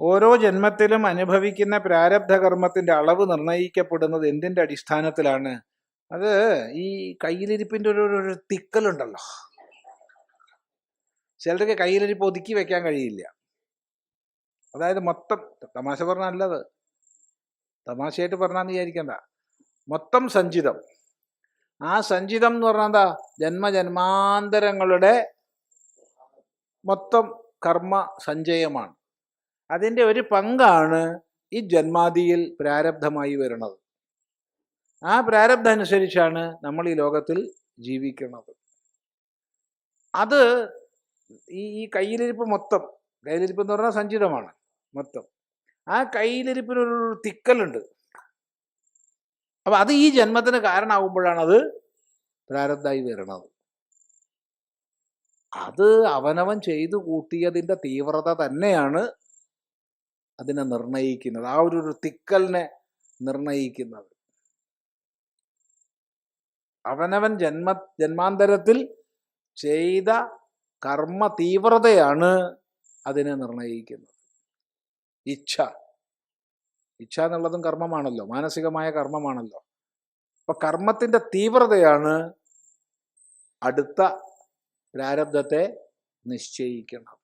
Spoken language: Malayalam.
ഓരോ ജന്മത്തിലും അനുഭവിക്കുന്ന പ്രാരബ്ധ കർമ്മത്തിന്റെ അളവ് നിർണയിക്കപ്പെടുന്നത് എന്തിന്റെ അടിസ്ഥാനത്തിലാണ്? അത് ഈ കയ്യിലിരിപ്പിന്റെ ഒരു ഒരു- തിക്കലുണ്ടല്ലോ. ചിലർക്ക് കയ്യിലിരിപ്പ് ഒതുക്കി വെക്കാൻ കഴിയില്ല. അതായത് മൊത്തം തമാശ പറഞ്ഞാൽ അല്ലത് തമാശയായിട്ട് പറഞ്ഞാന്ന് വിചാരിക്കണ്ട മൊത്തം സഞ്ചിതം. ആ സഞ്ചിതം എന്ന് പറഞ്ഞാൽ എന്താ? ജന്മജന്മാന്തരങ്ങളുടെ മൊത്തം കർമ്മ സഞ്ചയമാണ്. അതിന്റെ ഒരു പങ്കാണ് ഈ ജന്മാതിയിൽ പ്രാരബ്ധമായി വരുന്നത്. ആ പ്രാരബ്ധം അനുസരിച്ചാണ് നമ്മൾ ഈ ലോകത്തിൽ ജീവിക്കുന്നത്. അത് ഈ ഈ കയ്യിലിരിപ്പ് മൊത്തം കയ്യിലിരിപ്പ് എന്ന് പറഞ്ഞാൽ സഞ്ചിതമാണ് മൊത്തം. ആ കയ്യിലിരിപ്പിനൊരു തിക്കലുണ്ട്. അപ്പൊ അത് ഈ ജന്മത്തിന് കാരണമാകുമ്പോഴാണ് അത് പ്രാരബ്ധമായി വരുന്നത്. അത് അവനവൻ ചെയ്തു കൂട്ടിയതിന്റെ തീവ്രത തന്നെയാണ് അതിനെ നിർണയിക്കുന്നത് ആ ഒരു ഒരു തിക്കലിനെ നിർണയിക്കുന്നത്. അവനവൻ ജന്മ ജന്മാന്തരത്തിൽ ചെയ്ത കർമ്മ തീവ്രതയാണ് അതിനെ നിർണയിക്കുന്നത്. ഇച്ഛ. ഇച്ഛ എന്നുള്ളതും കർമ്മമാണല്ലോ. മാനസികമായ കർമ്മമാണല്ലോ. അപ്പൊ കർമ്മത്തിന്റെ തീവ്രതയാണ് അടുത്ത പ്രാരബ്ധത്തെ നിശ്ചയിക്കുന്നത്.